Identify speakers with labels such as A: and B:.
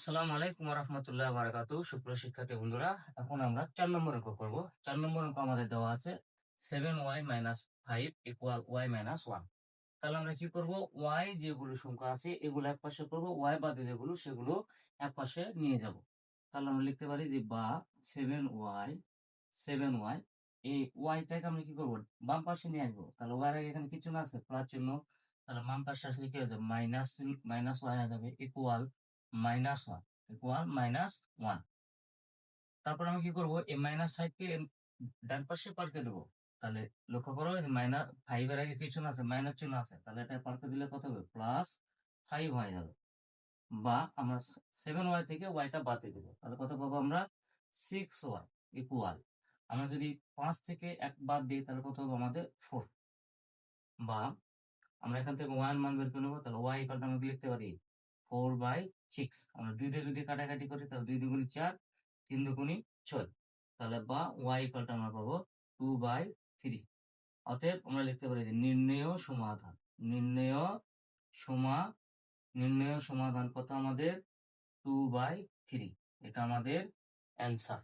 A: আসসালামু আলাইকুম রহমতুল্লাহ বারাকাতু সুপ্রিয় শিক্ষার্থী বন্ধুরা, এখন আমরা চার নম্বর অঙ্ক করব। চার নম্বর অঙ্ক আমাদের দেওয়া আছে seven Y minus five equal Y minus one তাহলে আমরা কি করব? ওয়াই যেগুলো সংখ্যা আছে, এগুলো এক পাশে করব ওয়াই বাদে যেগুলো সেগুলো এক পাশে নিয়ে যাব। তাহলে আমরা লিখতে পারি যে বা সেভেন ওয়াই সেভেন ওয়াই এই ওয়াইটাকে আমরা কি করব? বাম পাশে নিয়ে আসব। তাহলে ওয়াই আগে এখানে কিছু না আছে? প্লাস চিহ্ন। তাহলে বাম পাশে আসলে কি হয়ে যাবে? মাইনাস মাইনাস ওয়াই হয়ে যাবে। Equal minus one equal minus one তারপর আমি কি করব? এই মাইনাস ফাইভ কে ডান পাশে পাল্টে দেবো। তাহলে লক্ষ্য করো মাইনাস ফাইভ এর আগে কিছু না আছে মাইনাস চিহ্ন আছে। তাহলে এটা পাল্টে দিলে কত হবে? প্লাস ফাইভ হয়ে যাবে। বা আমরা সেভেন ওয়াই থেকে ওয়াইটা বাদ দিয়ে দেবো। তাহলে কত পাবো আমরা? সিক্স ওয়াই ইকুয়াল আমরা যদি পাঁচ থেকে এক বাদ দিই, তাহলে কত হবে আমাদের? ফোর বা আমরা এখান থেকে ওয়ান মান বের করে নেব, তাহলে ওয়াই ইকালটা আমরা লিখতে পারি ফোর বাই সিক্স। আমরা দুই দিয়ে যদি কাটাকাটি করি, তাহলে দুই দুগুণি চার, তিন দুগুণি ছয়। তাহলে বা ওয়াই কলটা আমরা পাবো টু বাই থ্রি। অতএব আমরা লিখতে পারি যে নির্ণেয় সমাধান। নির্ণেয় সমা, নির্ণেয় সমাধান কত আমাদের? Two by three. এটা আমাদের অ্যান্সার।